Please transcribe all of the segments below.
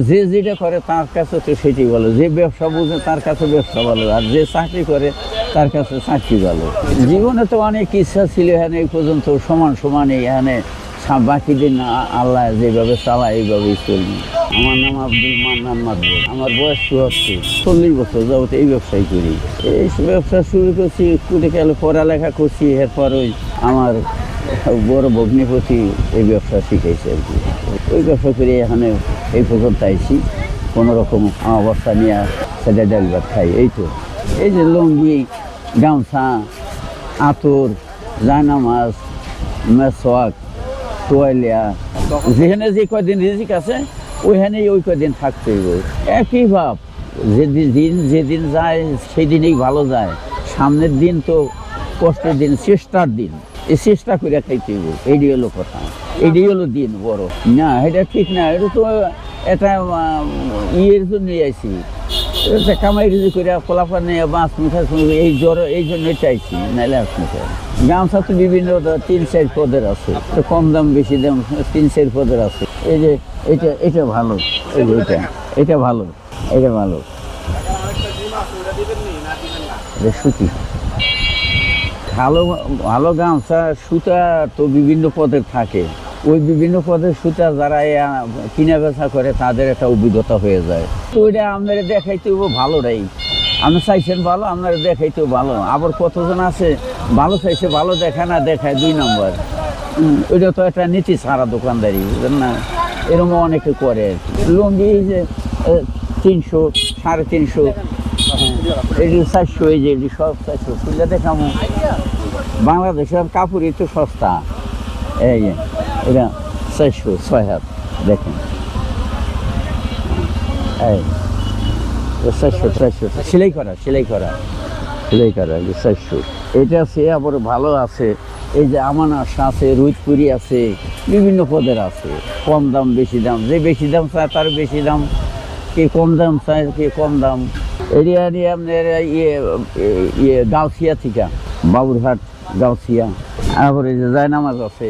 যে যেটা করে তার কাছে তো সেটি ভালো। যে ব্যবসা বুঝে তার কাছে ব্যবসা ভালো, আর যে চাকরি করে তার কাছে চাকরি ভালো। জীবনে তো অনেক ইচ্ছা ছিল এখানে এই পর্যন্ত, সমান সমান এখানে সা- বাকি দিন আল্লাহ যেভাবে চালায়, এইভাবেই চলবে। আমার নাম আব্দুল মান্নান মাদবর। আমার বয়স চুয়াত্তর, চল্লিশ বছর যাবত এই ব্যবসায় করি। এই ব্যবসা শুরু করছি কুটে গেলে পড়ালেখা করছি, এরপর ওই আমার বড় ভগ্নিপতি এই ব্যবসা শিখেছে আর কি। ওই ব্যবসা করে এখানে এই পর্যন্ত আইছি কোনো রকম অবস্থা নিয়ে সেটা ডাল ভাত খাই, এই তো। এই যে লুঙ্গি, গামছা, আতর জায়নামাজ মেসওয়াক তোয়ালিয়া, যেখানে যে কদিন রিজিক আছে, ওইখানেই ওই কদিন থাকতে একই ভাব, যেদিন দিন, যেদিন যায় সেদিনই ভালো যায়। সামনের দিন তো কষ্টের দিন চেষ্টার দিন। চেষ্টা করে খাইতে হইব। এইটি হলো কথা। এইটি হলো দিন বড়। না এটা ঠিক না। এটা তো এটা ইয়ের জন্যই আইছি। কামাই রুজি করে ফলাফল নিয়ে বাঁচ মুখা এই জ্বর, এই জন্য চাইছি নাহলে চাই গামছা তো বিভিন্ন তিন, চার পদের আছে। তো কম দাম, বেশি দাম, তিন, চার পদের আছে। এই যে, এটা এটা ভালো। এই যে, এটা এটা ভালো। এটা ভালো। এটা সুতি। ভালো ভালো গামছা, সুতা তো বিভিন্ন পদের থাকে। ওই বিভিন্ন পদের সুতা যারা কিনা বেচা করে, তাদের একটা অভিজ্ঞতা হয়ে যায়। তো ওইটা আপনারা দেখাইতে ভালোটাই আপনি চাইছেন ভালো, আপনারা দেখাইতে ভালো। আবার কতজন আছে, ভালো চাইছে, ভালো দেখায় না, দেখায় দুই নম্বর। ওইটা তো একটা নীতি সারা দোকানদারি না? এরকম অনেকে করে আর কি। লুঙ্গি এই যে তিনশো, সাড়ে তিনশো এই যে চারশো, এই যে এটি সব চারশো। খুলে দেখামো। বাংলাদেশের কাপড় একটু সস্তা। এই এটা চারশো ছয় হাত, দেখেন। এই চারশো চারশো সেলাই করা সেলাই করা। সেলাই করা চারশো এটা আছে, আবার ভালো আছে। এই যে আমানাস আছে রুইতপুরি আছে, বিভিন্ন পদের আছে। কম দাম, বেশি দাম। যে বেশি দাম চায়, তার বেশি দাম। কে কম দাম চায়, কে কম দাম। এরিয়া আপনার ইয়ে ইয়ে গাউসিয়া থেকে, বাবুরহাট, গাউসিয়া। আবার এই যে জায়নামাজ আছে,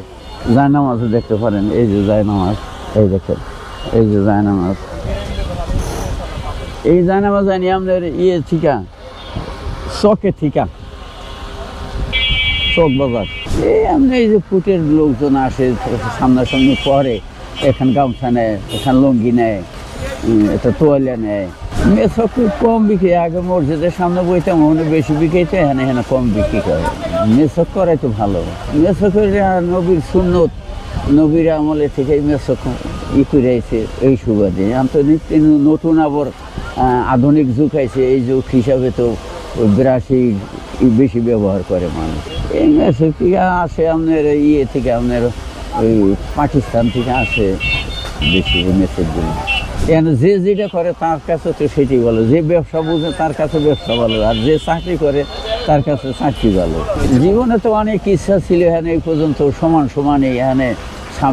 জায়নামাজও দেখতে পারেন। এই যে জায়নামাজ, এই দেখেন, এই যে জায়নামাজ। এই জায়নামাজ আনি আপনার ইয়ে থিকা, চকে থিকা, চক বাজার। এই আপনি এই যে ফুটের লোকজন আসে, সামনাসামনি পরে, এখান গামছা নেয়, এখান লুঙ্গি নেয়। একটা তোয়ালিয়া নেয়। মেসক খুব কম বিক্রি আগে মসজিদের সামনে বইতাম, ওখানে বেশি বিক্রিতে এখানে এখানে কম বিক্রি করে। মেসক করাই তো ভালো। মেসকের নবীর সুন্নত। নবীর আমলে থেকে মেসক ই করে আইছে এই সুবাদে। আমি তো নিত্য নতুন আবার আধুনিক যুগ আইছে। এই যুগ হিসাবে তো বিরাশি বেশি ব্যবহার করে মানুষ। এই মেসক থেকে আসে আপনার ইয়ে থেকে, আপনার ওই পাকিস্তান থেকে আসে বেশি মেসেজগুলো যে যেটা করে তার কাছে তো সেটি ভালো যে ব্যবসা বুঝে তার কাছে ব্যবসা ভালো আর যে চাকরি করে তার কাছে চাকরি ভালো জীবনে তো অনেক ইচ্ছা ছিল এখানে এই পর্যন্ত সমান সমান এখানে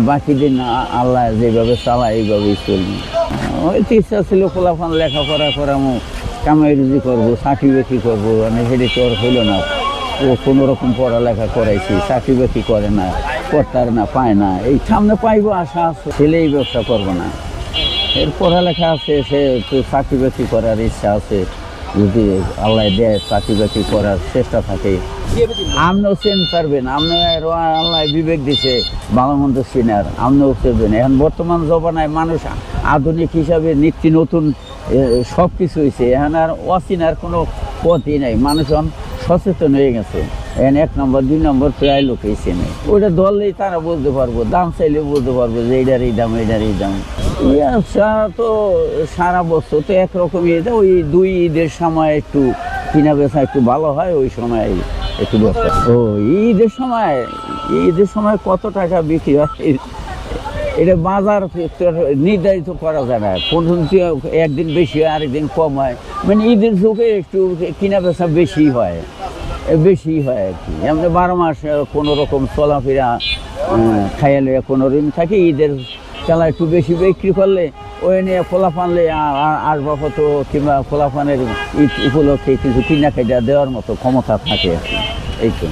বাকি দিন আল্লাহ যেভাবে চালায় এইভাবেই চলবে। ওই তো ইচ্ছা ছিল ফলাফল লেখাপড়া করামো, কামাই রুজি করব, চাকরি বাকরি করব মানে সেটা তো আর হইল না। ও কোনো রকম পড়ালেখা করাইছি, চাকরি বাকরি করে না, করতার না, পায় না। এই সামনে পাইবো আশা আছে, ছেলেই ব্যবসা করব না। এর পড়ালেখা আছে, সে চাকরি বাকরি করার ইচ্ছা আছে। যদি আল্লাহ দেয় চাকরি বাকরি করার চেষ্টা থাকে। আপনিও চেন পারবেন আপনার আল্লাহ বিবেক দিছে, ভালো মন্দ চিনার আপনিও চেনবেন। এখন বর্তমান জমানায় মানুষ আধুনিক হিসাবে নিত্য নতুন সব কিছু হয়েছে এখন আর অচিনার কোনো পথই নাই। মানুষ সচেতন হয়ে গেছে। এক নম্বর, দুই নম্বর প্রায় চেনে ওইটা তারা বুঝতে পারব, দাম চাইলে বুঝতে পারব যে এইটার এই দাম, এইটার এই দাম। তো, সারা বছর তো এটা, ওই দুই ঈদের সময় একটু কিনা বেচা একটু ভালো হয়, ওই সময় একটু ও, ঈদের সময় ঈদের সময় কত টাকা বিক্রি হয়? এটা বাজার নির্ধারিত করা যায় না। কোন একদিন বেশি হয়, আরেকদিন কম হয়। মানে ঈদের যুগে একটু কিনা বেচা বেশি হয়। বেশি হয় আর কি। এমনি বারো মাস কোনো রকম চলাফেরা লইয়া কোনো দিন থাকে, ঈদের খেলা একটু বেশি বিক্রি করলে, ওই নিয়ে ফলাফানলে আসবাবপত্র কিংবা ফলাফানের ঈদ উপলক্ষে কিছু কিনা খাইটা দেওয়ার মতো ক্ষমতা থাকে আর কি। এই তো।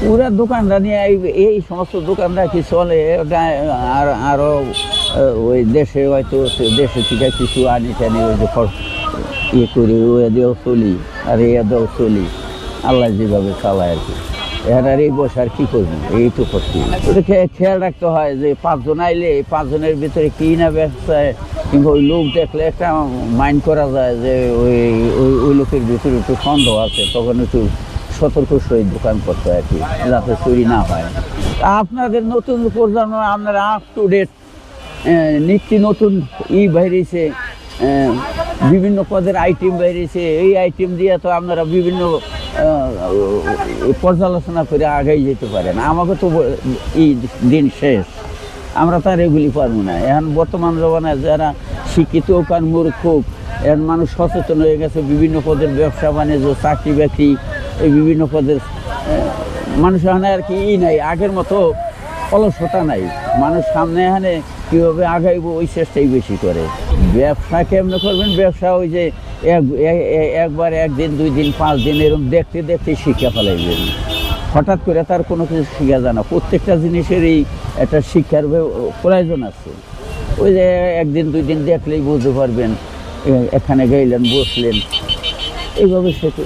পুরা দোকানটা নিয়ে এই- সমস্ত দোকানটা কি চলে? আর আরও ওই দেশে হয়তো দেশে থেকে কিছু আনি টানি ওই যে ইয়ে করি, ওই দিয়েও চলি, আর এ দিয়েও চলি। আল্লাহ যেভাবে চালায় আর কি। আর এই বসে আর কি করব? এইটু করছি খেয়াল রাখতে হয় যে পাঁচজন আইলে এই পাঁচজনের ভিতরে কি না ব্যবসায় কিংবা ওই লোক দেখলে একটা মাইন্ড করা যায় যে ওই ওই ওই লোকের ভিতরে একটু সন্দেহ আছে, তখন একটু সতর্ক সহিত দোকান করতে হয় আর কি, যাতে চুরি না হয়। আপনাদের নতুন প্রজন্ম, আপনারা আপ টু ডেট নিত্য নতুন ই বাইরেছে বিভিন্ন পদের আইটেম বেরিয়েছে। এই আইটেম দিয়ে তো আপনারা বিভিন্ন পর্যালোচনা করে আগেই যেতে পারেন। আমাকে তো এই দিন শেষ। আমরা তার এগুলি পারব না। এখন বর্তমান জমানায় যারা শিক্ষিত হোক মূর্খ, এখন মানুষ সচেতন হয়ে গেছে বিভিন্ন পদের ব্যবসা, বাণিজ্য চাকরি বাকরি এই বিভিন্ন পদের মানুষ এখানে আর কি ই নাই। আগের মতো অলসতা নাই। মানুষ সামনে এখানে কীভাবে আগাইব, ওই চেষ্টাই বেশি করে। ব্যবসা কেমনে করবেন? ব্যবসা ওই যে একবার একদিন, দুই দিন, পাঁচ দিন এরকম দেখতে দেখতে শিক্ষা ফেলাইবেন। হঠাৎ করে তার কোনো কিছু শিখা যায় না। প্রত্যেকটা জিনিসেরই একটা শিক্ষার প্রয়োজন আছে। ওই যে একদিন, দুই দিন দেখলেই বুঝতে পারবেন এখানে গেলেন, বসলেন। এইভাবে শেখে